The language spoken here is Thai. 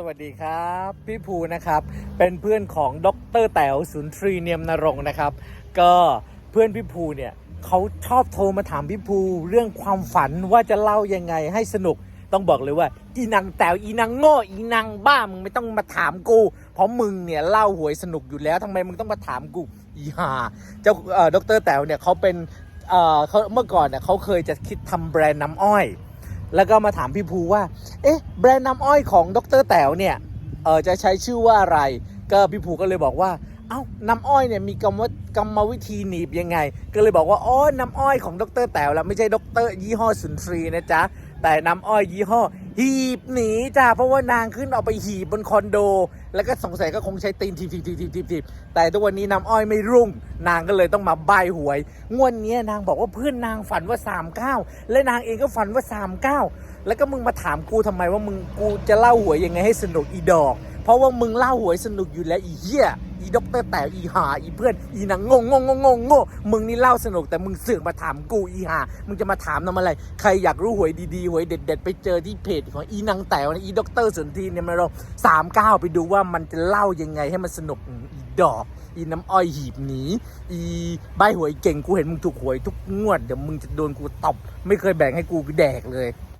สวัสดีครับ พี่ภูนะครับ เป็นเพื่อนของดรแต๋วสุนทรีเนียมนรงค์นะครับ ก็เพื่อนพี่ภูเนี่ยเขาชอบโทรมาถามพี่ภูเรื่องความฝันว่าจะเล่ายังไงให้สนุก ต้องบอกเลยว่า อีนางแต๋วอีนางโง่อีนางบ้ามึงไม่ต้องมาถามกู เพราะมึงเนี่ยเล่าหวยสนุกอยู่แล้วทำไมมึงต้องมาถามกูอีห่าเจ้าเอ่อดรแต๋วเนี่ยเขาเป็นเเขาเมื่อก่อนเนี่ยเขาเคยจะคิดทำแบรนด์น้ำอ้อย แล้วก็มาถามพี่ภูว่า เอ๊ะ แบรนด์น้ำอ้อยของดรแต๋วเนี่ย เออจะใช้ชื่อว่าอะไร ก็พี่ภูก็เลยบอกว่า เอ้า น้ำอ้อยเนี่ยมีกรรมกรรมวิธีหนีบยังไง ก็เลยบอกว่า อ๋อ น้ำอ้อยของดรแต๋วแล้วไม่ใช่ดรยี่ห้อสุนทรีนะจ๊ะ แต่น้ำอ้อยยี่ห้อ หีบหนีจ้าเพราะว่านางขึ้นเอาไปหีบบนคอนโด แล้วก็สงสัยก็คงใช้ตีนทีบทีบทีบทีบทีบทีบแต่ทุกวันนี้น้ำอ้อยไม่รุ่ง นางก็เลยต้องมาใบหวย งวดนี้นางบอกว่าเพื่อนนางฝันว่า 39 และนางเองก็ฝันว่า 39 แล้วก็มึงมาถามกูทำไมว่ามึงกูจะเล่าหวยยังไงให้สนุกอีดอก เพราะว่ามึงเล่าหวยสนุกอยู่แล้วอีเหี้ยอีด็อกเตอร์แต่อีหาอีเพื่อนอีนางงงงงงงงงมึงนี่เล่าสนุกแต่มึงเสือกมาถามกูอีหามึงจะมาถามทำอะไร ใครอยากรู้หวยดีๆหวยเด็ด ๆ ไปเจอที่เพจของอีนางแต๋วนะอีด็อกเตอร์สนทีเนี่ยมาเราสามเก้าไปดูว่ามันจะเล่ายังไงให้มันสนุกอีดอก อีน้ำอ้อยหีบหนีอีใบหวยเก่งกูเห็นมึงถูกหวยทุกงวดเดี๋ยวมึงจะโดนกูตบไม่เคยแบ่งให้กูแดกเลย